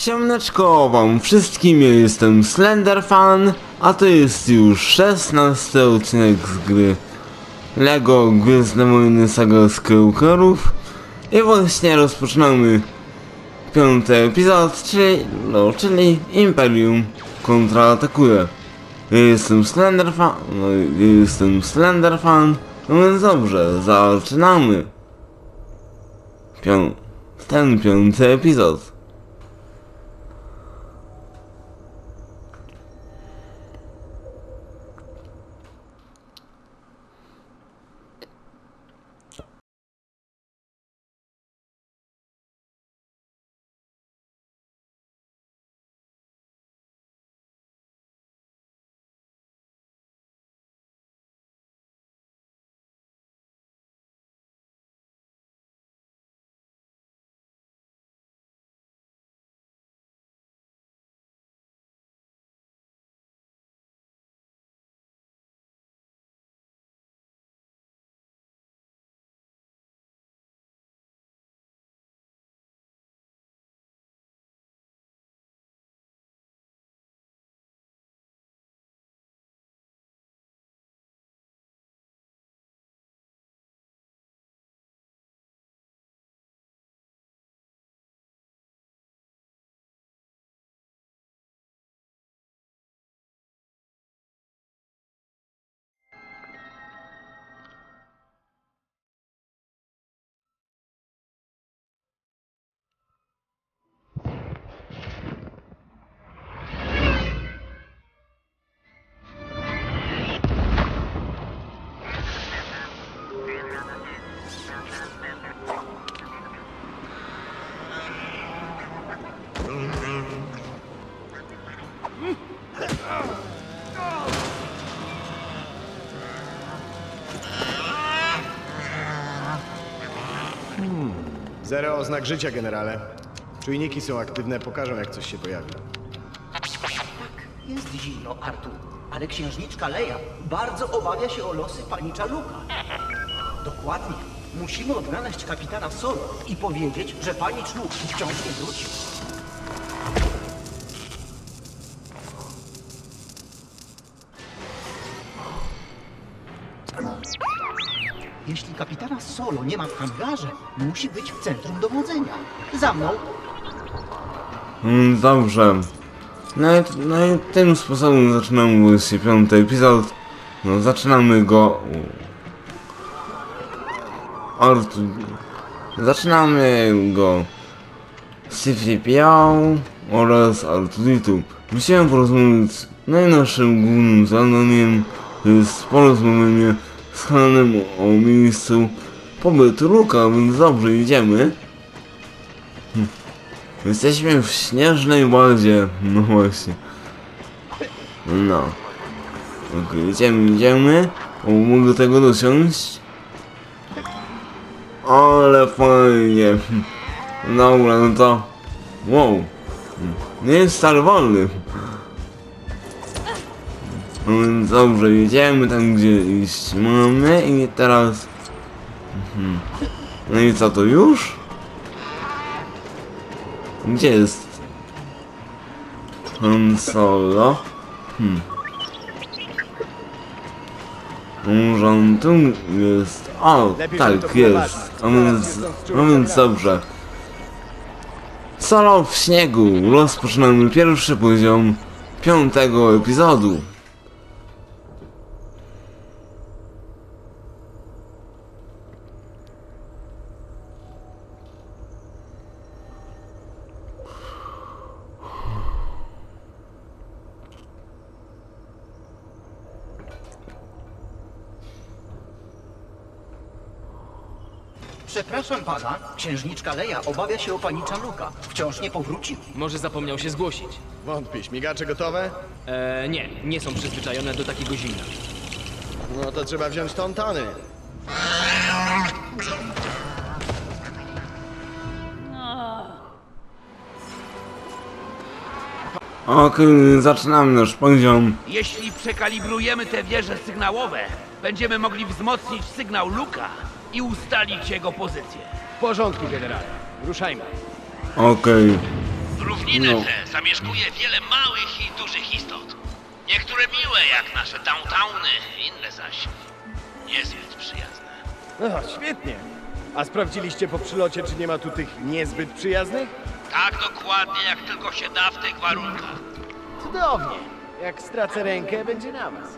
Siemneczko wam wszystkim, ja jestem Slenderfan, a to jest już 16 odcinek z gry LEGO Gwiezdne Wojny Saga Skywalkerów i właśnie rozpoczynamy piąty epizod, czyli, no, czyli Imperium kontraatakuje. Ja jestem Slenderfan, no, ja jestem Slenderfan, no więc dobrze, zaczynamy. Pią ten piąty epizod. Zero oznak życia, generale. Czujniki są aktywne, pokażą jak coś się pojawi. Jest zimno, Artur, ale księżniczka Leia bardzo obawia się o losy panicza Luka. Dokładnie. Musimy odnaleźć kapitana Solo i powiedzieć, że panicz Luke wciąż nie wrócił. Solo nie ma w hangarze, musi być w centrum dowodzenia. Za mną. Mm, Dobrze. No i, no i tym sposobem zaczynamy właśnie piąty epizod. No zaczynamy go... Od... Zaczynamy go CPO oraz Artuditu. Musiałem porozmawiać z najnowszym głównym zadaniem, to jest porozmawianie z Hanem o miejscu pobytu Luka, więc dobrze idziemy. Jesteśmy w śnieżnej bazie. No właśnie. No. Okej, idziemy, idziemy. O, mogę tego dosiąść. Ale fajnie. Dobra, no to... Wow. Nie jest stary wolny. No więc dobrze, jedziemy tam gdzie iść mamy i teraz... Mhm. No i co to już? Gdzie jest Han Solo? Hmm. Może tu jest. O, tak jest. A więc, no więc dobrze. Solo w śniegu. Rozpoczynamy pierwszy poziom piątego epizodu. Przepraszam pana, księżniczka Leia obawia się o panicza Luka. Wciąż nie powrócił. Może zapomniał się zgłosić. Wątpię, śmigacze gotowe? Eee, nie, nie są przyzwyczajone do takiego zimna. No to trzeba wziąć tontany. Okej, zaczynamy nasz poziom. Jeśli przekalibrujemy te wieże sygnałowe, będziemy mogli wzmocnić sygnał Luka i ustalić jego pozycję. W porządku, generale. Ruszajmy. Okej. Równinę No. tę zamieszkuje wiele małych i dużych istot. Niektóre miłe, jak nasze downtowny, inne zaś niezbyt przyjazne. No, świetnie. A sprawdziliście po przylocie, czy nie ma tu tych niezbyt przyjaznych? Tak dokładnie, jak tylko się da w tych warunkach. Cudownie. Jak stracę rękę, będzie na was.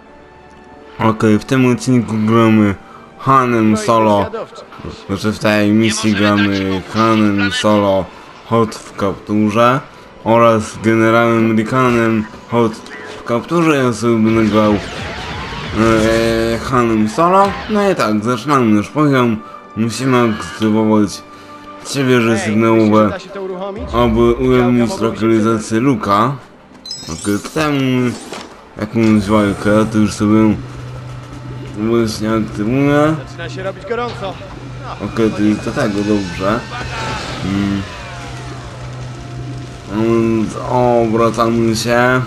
Okej, w tym odcinku gramy Hanem Solo. Wywiadowcze. Znaczy w tej misji gramy Hanem Solo Hot w kapturze oraz generałem Rikanem Hot w kapturze. Ja sobie będę grał e, Hanem Solo. No i tak, zaczynamy nasz poziom. Musimy aktywować trzy wieże sygnałowe, aby ujawnić lokalizację Luka. Okej, temu jakąś walkę, to już sobie właśnie aktywuję. Zaczyna się robić gorąco. Okej, to jest do tego, dobrze. Mm. Obracamy się.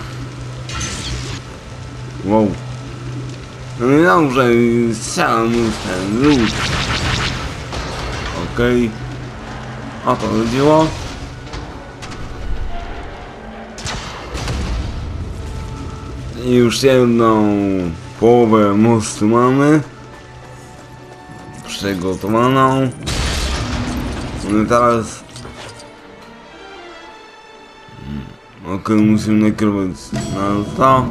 Wow. No i dobrze, i strzelamy w ten lód. Okej. O to chodziło. I już jedną połowę mostu mamy przygotowaną. No teraz... Mm, Okej, musimy nakierować na to.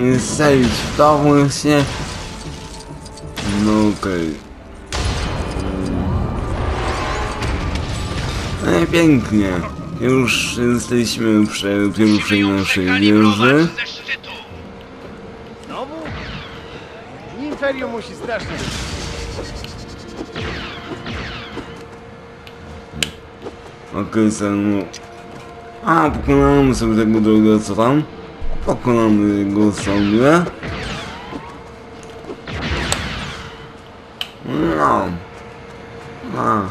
I strzelić w to właśnie. No okej. No i pięknie. Już jesteśmy przy pierwszej naszej wieży. Imperium musi strasznie. Okej, okay, A, pokonamy sobie tego drugiego, co tam? Pokonamy go sobie. No. A.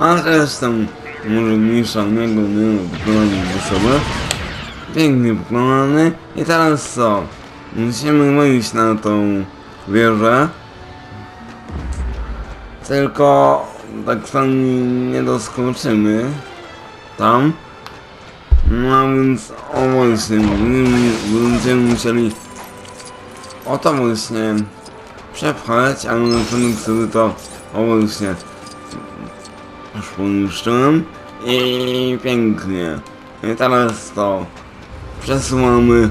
A zresztą, może mniejsza od niego, nie no, pokonamy go sobie. Pięknie pokonany. I teraz co? Musimy wejść na tą wieżę. Tylko tak sami nie doskoczymy tam. No a więc o właśnie, będziemy musieli o to właśnie przepchać, ale na początek sobie to o właśnie już poniszczyłem i pięknie. I teraz to przesuwamy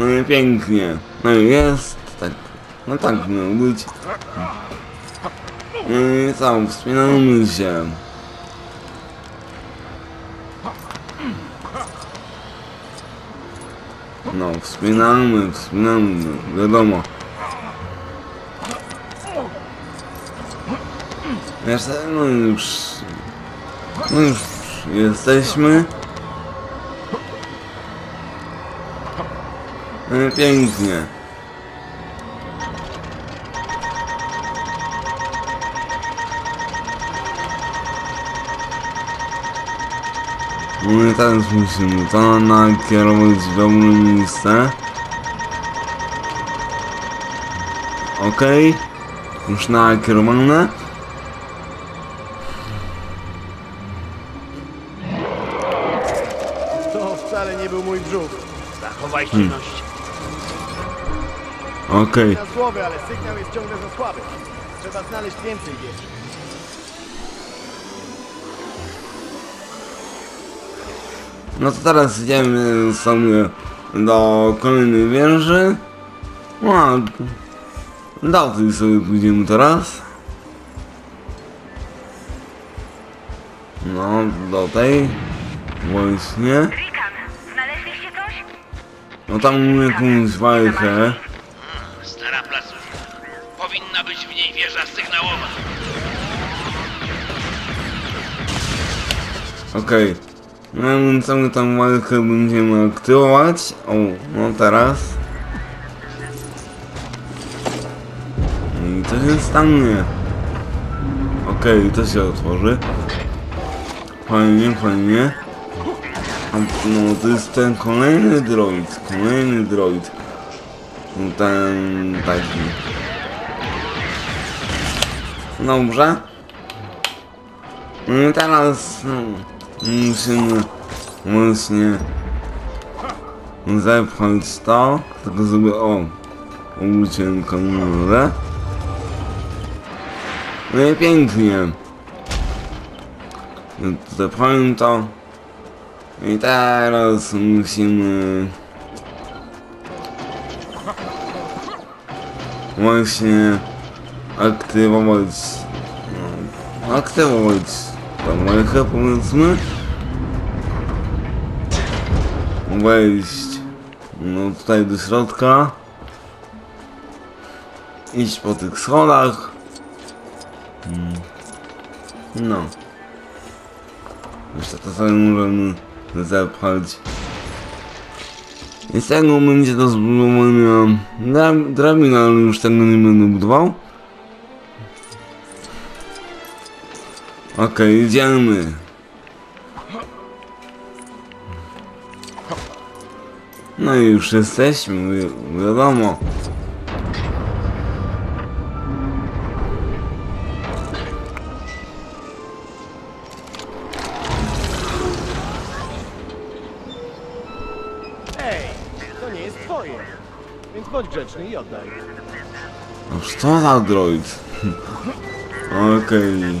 No i pięknie. No i jest. Tak. No tak miało być. No i co, wspinamy się. No, wspinamy, wspinamy, wiadomo. Wiesz, no już... No już jesteśmy. No i pięknie. I teraz musimy to nakierować w dobre miejsce. Okej. Już nakierowane. To wcale nie był mój brzuch. Zachowaj czynność. Okej. Na słowy, ale sygnał jest ciągle za słaby. Trzeba znaleźć więcej wieży. No to teraz idziemy sobie do kolejnej wieży. No, do tej sobie pójdziemy teraz. No, do tej. Właśnie. Rikan, znaleźliście coś? No tam mamy jakąś walkę. Okej. No więc całą tą walkę będziemy aktywować. O, no teraz. I co się stanie? Okej, to się otworzy. Fajnie, fajnie. A, No to jest ten kolejny droid, kolejny droid. No Ten taki. Dobrze. No teraz no, musimy właśnie zepchnąć to, tylko żeby o obróciłem kamerę. No i pięknie. Zepchnąłem to. I teraz musimy właśnie aktywować no, aktywować rękę powiedzmy. Wejść no tutaj do środka. Iść po tych schodach. Mm. no. Jeszcze to sobie możemy zepchać. I z tego będzie do zbudowania dra- drabina, ale już tego nie będę budował. Okej, idziemy. No i już jesteśmy, wi- wiadomo. Ej, to nie jest twoje. Więc bądź grzeczny i oddaj. No co za droid? Okej.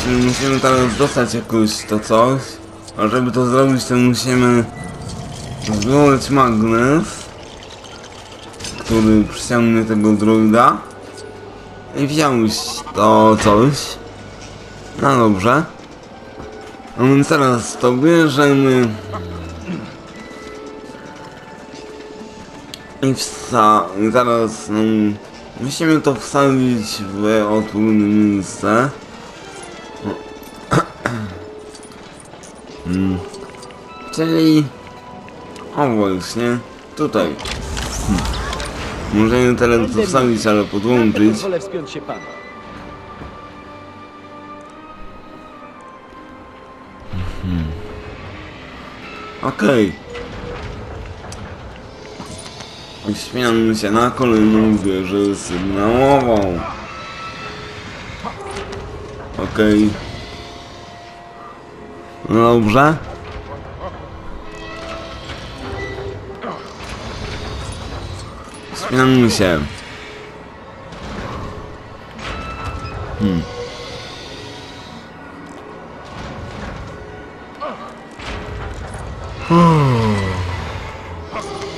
Czyli musimy teraz dostać jakoś to coś. A żeby to zrobić, to musimy zdobyć magnes, który przyciągnie tego droida i wziąć to coś. No dobrze. A więc teraz to bierzemy i wsta i zaraz no, musimy to wstawić w odpowiednie miejsce. Mm. Czyli o właśnie tutaj. Hmm. Możemy teraz to wstawić, ale podłączyć. Pozwolę wspiąć się panu. Okej. Śmiamy się na kolejną wieżę sygnałową. Okej. No dobrze. Śmiamy się.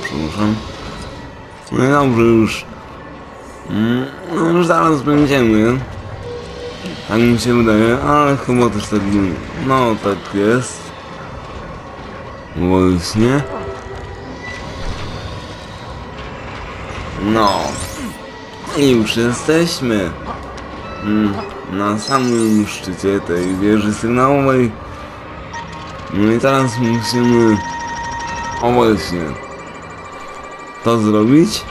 Przepraszam. No dobrze już. Mm, No już zaraz będziemy. Tak mi się wydaje, ale chyba też tak nie. No tak jest. Właśnie. No. I już jesteśmy. Mm, Na samym szczycie tej wieży sygnałowej. No i teraz musimy... O właśnie. To zrobić?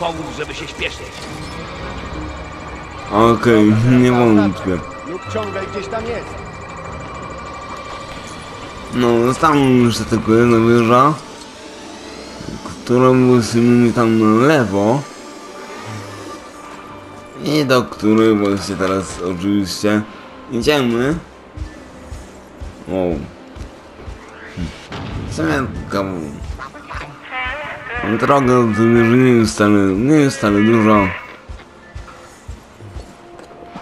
Powód, żeby się śpieszyć. Okej, nie wątpię. Lub ciągle gdzieś tam jest. No, została jeszcze tylko jedna wieża, którą musimy tam na lewo. I do której właśnie teraz oczywiście idziemy. Wow. Cementka. Droga do tej wieży nie jest wcale, nie jest wcale dużo.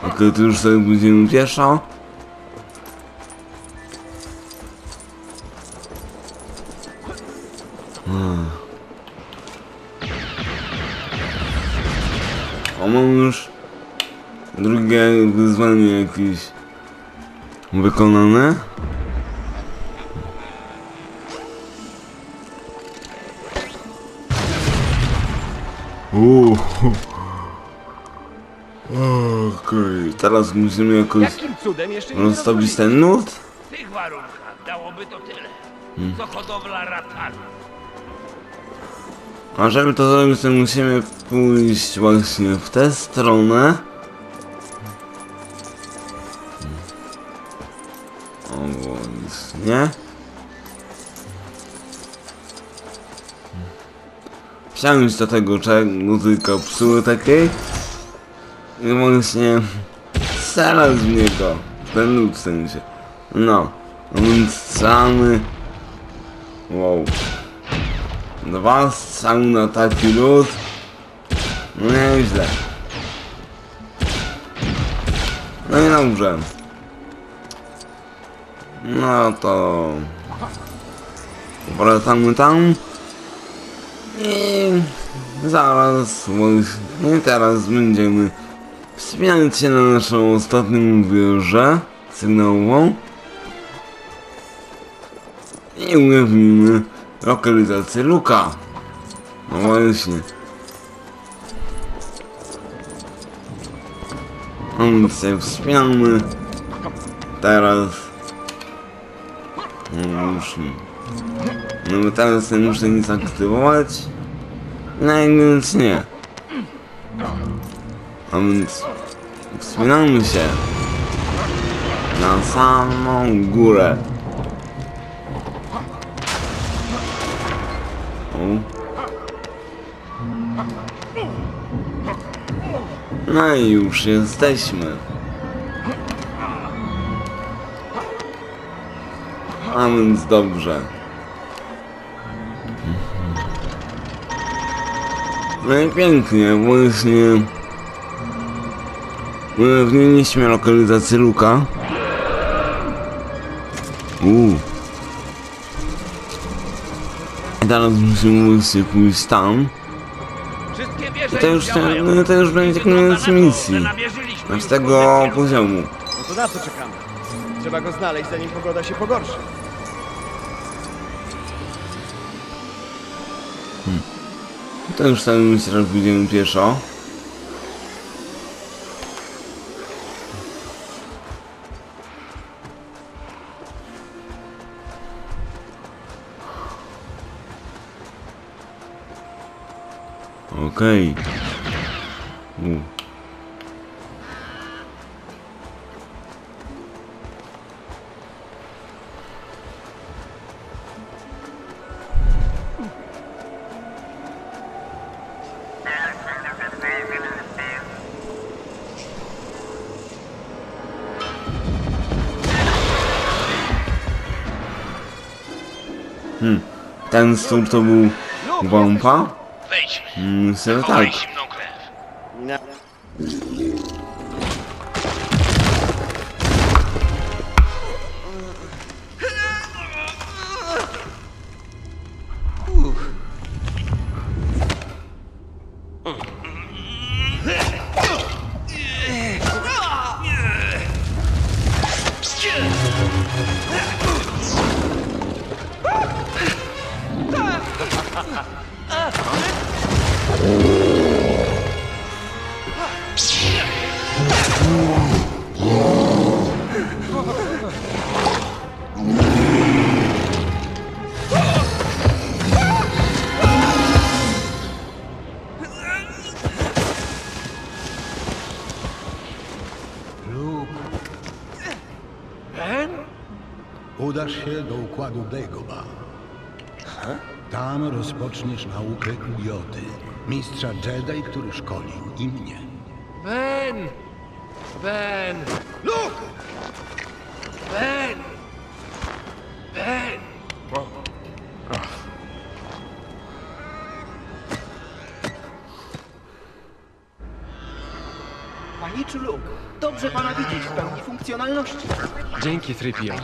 Okej, tu już sobie będziemy pieszo. O, mam już drugie wyzwanie jakieś wykonane. Okej, teraz musimy jakoś Jakim cudem jeszcze nie rozstawić ten nut. W tych warunkach dałoby to tyle. Co hodowla ratana. A żeby to zrobić, to musimy pójść właśnie w tę stronę. O, właśnie. Wsiąść do tego czego tylko psuły takiej i właśnie strzelać w niego. Ten lód w sensie. No, więc strzelamy. Wow. Dwa strzały na taki lód. No nieźle. No i dobrze. No to... Wracamy tam. I zaraz właśnie teraz będziemy wspinać się na naszą ostatnią wieżę sygnałową i ujawnimy lokalizację Luka. No właśnie. No więc się wspinamy. Teraz. No już nie. No bo teraz nie muszę nic aktywować. No i więc nie. A więc wspinamy się na samą górę. O. No i już jesteśmy. A więc dobrze. No i pięknie, właśnie ujawniliśmy lokalizację Luka. Uuu. I teraz musimy właśnie pójść tam. Wszystkie I to już, no, to już będzie koniec misji. Z tego poziomu. No to na co czekamy? Trzeba go znaleźć, zanim pogoda się pogorszy. To już myślę, że pójdziemy pieszo. Okej. U. Ten stół to był wąpa? Wejdźmy. Chowaj tak. zimną krew. Udasz się do układu Dagoba. Tam rozpoczniesz naukę Joty, mistrza Jedi, który szkoli i mnie. Ben! Ben! Luke! Ben! Ben! Paniczu Luke, dobrze pana widzieć w pełni funkcjonalności. Dzięki, Trypio.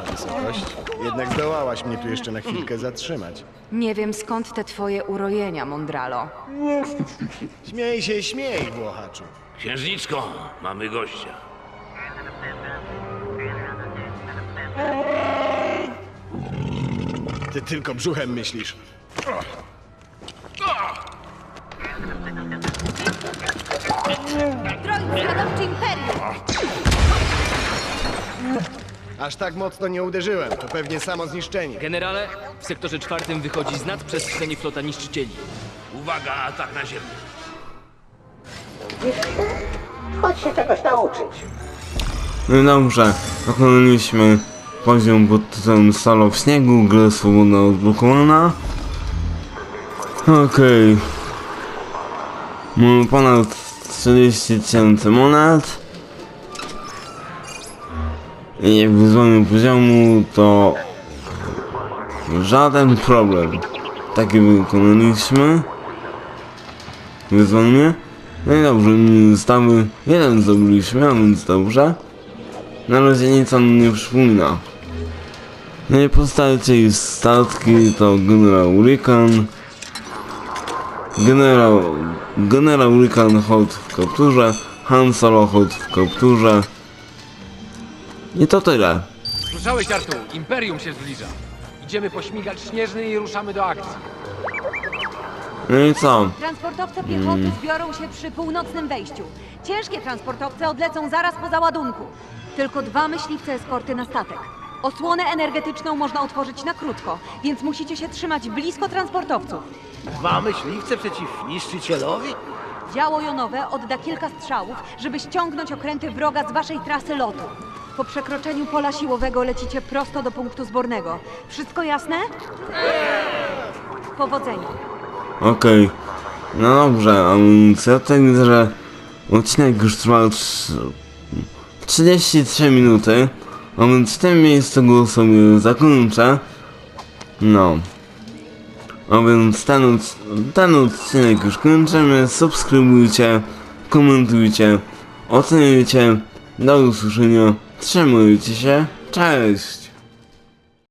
Wasza wysokość. Jednak zdołałaś mnie tu jeszcze na chwilkę zatrzymać. Nie wiem skąd te twoje urojenia, Mondralo. Śmiej się, śmiej, Włochaczu. Księżniczko, mamy gościa. Ty tylko brzuchem myślisz. Droid zwiadowczy Imperium! Aż tak mocno nie uderzyłem, to pewnie samo zniszczenie. Generale, w sektorze czwartym wychodzi z nadprzestrzeni flota niszczycieli. Uwaga, atak na ziemię. Chodź się czegoś nauczyć. No i dobrze, dokonaliśmy poziom pod tytułem Solo w śniegu, gra swobodna odblokowana. Okej. Mamy ponad 40 tysięcy monet. I jak wyzwanie poziomu to żaden problem. Takie wykonaliśmy. Wyzwanie. No i dobrze, mi zostały jeden zdobyliśmy, a więc dobrze. Na razie nic on nie przypomina. No i postacie i statki to generał Rikan. Generał, generał Rikan Hot w kapturze, Han Solo Hot w kapturze. I to tyle. Słyszałeś, Artur? Imperium się zbliża. Idziemy po śmigacz śnieżny i ruszamy do akcji. No i co? Transportowce piechoty zbiorą się przy północnym wejściu. Ciężkie transportowce odlecą zaraz po załadunku. Tylko dwa myśliwce eskorty na statek. Osłonę energetyczną można otworzyć na krótko, więc musicie się trzymać blisko transportowców. Dwa myśliwce przeciw niszczycielowi? Działo jonowe odda kilka strzałów, żeby ściągnąć okręty wroga z waszej trasy lotu. Po przekroczeniu pola siłowego lecicie prosto do punktu zbornego. Wszystko jasne? Powodzenia. Okej. No dobrze, a ja tutaj widzę, że odcinek już trwał trz- 33 minuty. A więc w tym miejscu go sobie zakończę. No. A więc ten, ten odcinek już kończymy. Subskrybujcie, komentujcie, oceniajcie. Do usłyszenia. Trzymajcie się. Cześć!